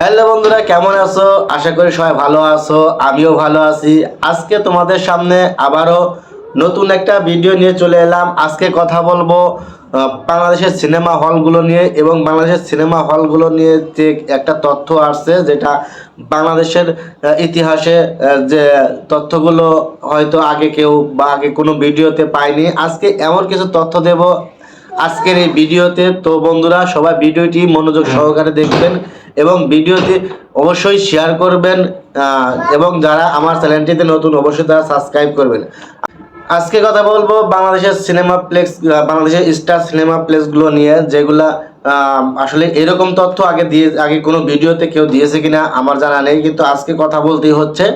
Hello বন্ধুরা, কেমন আছো? আশা করি সবাই ভালো আছো, আমিও ভালো আছি। আজকে তোমাদের সামনে আবারও নতুন একটা ভিডিও নিয়ে চলে এলাম। আজকে কথা বলব বাংলাদেশের সিনেমা হলগুলো নিয়ে এবং বাংলাদেশের সিনেমা হলগুলো নিয়ে যে একটা তথ্য আসছে, যেটা বাংলাদেশের ইতিহাসে যে তথ্যগুলো হয়তো আগে কেউ বা আগে কোনো ভিডিওতে পায়নি। আজকে এমন কিছু তথ্য দেব আজকের এই ভিডিওতে তো বন্ধুরা সবাই ভিডিওটি মনোযোগ সহকারে দেখবেন এবং ভিডিওটি অবশ্যই শেয়ার করবেন এবং যারা আমার চ্যানেলটিতে নতুন অবশ্যই তারা সাবস্ক্রাইব করবেন। আজকে কথা বলব বাংলাদেশের সিনেমা প্লেক্স বাংলাদেশের স্টার সিনেমা প্লেসগুলো নিয়ে, যেগুলা আসলে এরকম তথ্য আগে দিয়ে, আগে কোনো ভিডিওতে কেউ দিয়েছে কিনা আমার জানা নেই, কিন্তু আজকে কথা বলতেই হচ্ছে।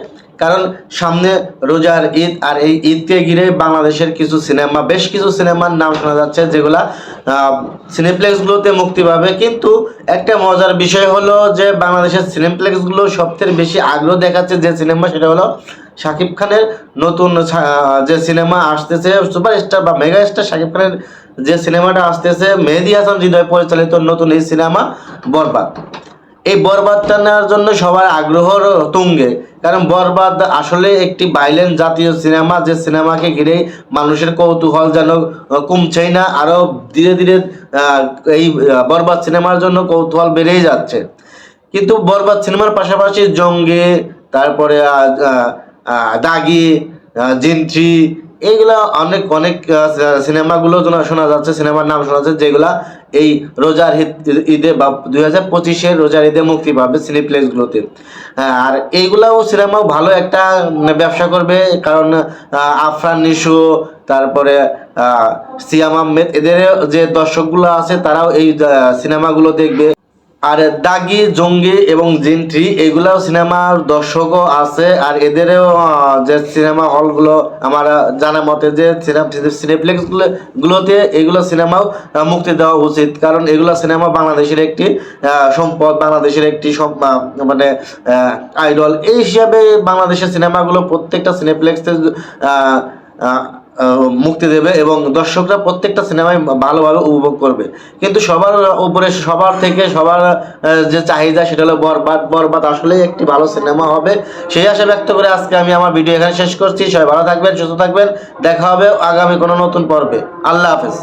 কারণ সামনে রোজার ঈদ আর এই ঈদকে ঘিরে বাংলাদেশের কিছু সিনেমা, বেশ কিছু সিনেমার নাম শোনা যাচ্ছে যেগুলা সিনেপ্লেক্সগুলোতে মুক্তি পাবে। কিন্তু একটা মজার বিষয় হলো যে বাংলাদেশের সিনেপ্লেক্সগুলো সবথেকে বেশি আগ্রহ দেখাচ্ছে যে সিনেমা সেটা হলো শাকিব খানের নতুন যে সিনেমা আসতেছে, সুপারস্টার বা মেগা স্টার শাকিব খানের যে সিনেমাটা আসতেছে, মেহেদি হাসান হৃদয় পরিচালিত নতুন এই সিনেমা বরবাদ। এই বরবাদটা নেওয়ার জন্য সবার আগ্রহর তুঙ্গে। কারণ বরবাদ আসলে একটি ভাইলেন্ট জাতীয় সিনেমা যে সিনেমাকে ঘিরে মানুষের কৌতূহল যেন কমছেই না আরও ধীরে ধীরে এই বরবাদ সিনেমার জন্য কৌতূহল বেড়েই যাচ্ছে। কিন্তু বরবাদ সিনেমার পাশাপাশি জঙ্গে তারপরে দাগি আহ, জিন্ট্রি এইগুলা অনেক অনেক সিনেমাগুলো শোনা- যাচ্ছে, সিনেমার নাম শোনা যাচ্ছে, যেগুলা এই রোজার ঈদ- বা দুই হাজার পঁচিশের রোজার ঈদে মুক্তি পাবে সিনেপ্লেক্সগুলোতে আর এইগুলাও সিনেমাও ভালো একটা ব্যবসা করবে, কারণ আফরান, নিশু, তারপরে সিয়াম আহমেদ এদের যে দর্শকগুলো আছে, তারাও এই সিনেমাগুলো দেখবে। আর দাগি জঙ্গি এবং জিন্ট্রি এগুলাও সিনেমার দর্শকও আছে আর এদেরও যে সিনেমা হলগুলো আমার জানা মতে যে সিনেপ্লেক্স গুলোতে এগুলো সিনেমাও মুক্তি দেওয়া উচিত। কারণ এগুলো সিনেমা বাংলাদেশের একটি সম্পদ বাংলাদেশের একটি মানে আইডল। এই হিসাবে বাংলাদেশের সিনেমাগুলো প্রত্যেকটা সিনেপ্লেক্সে আহ, আহ, আহ, মুক্তি দেবে এবং দর্শকরা প্রত্যেকটা সিনেমায় ভালোভাবে উপভোগ করবে। কিন্তু সবার উপরে, সবার থেকে সবার যে চাহিদা সেটা হলো বরবাদ। বরবাদ আসলেই একটি ভালো সিনেমা হবে। সেই আশা ব্যক্ত করে আজকে আমি আমার ভিডিও এখানে শেষ করছি। সবাই ভালো থাকবেন, সুস্থ থাকবেন। দেখা হবে আগামী কোনো নতুন পর্বে। আল্লাহ হাফেজ।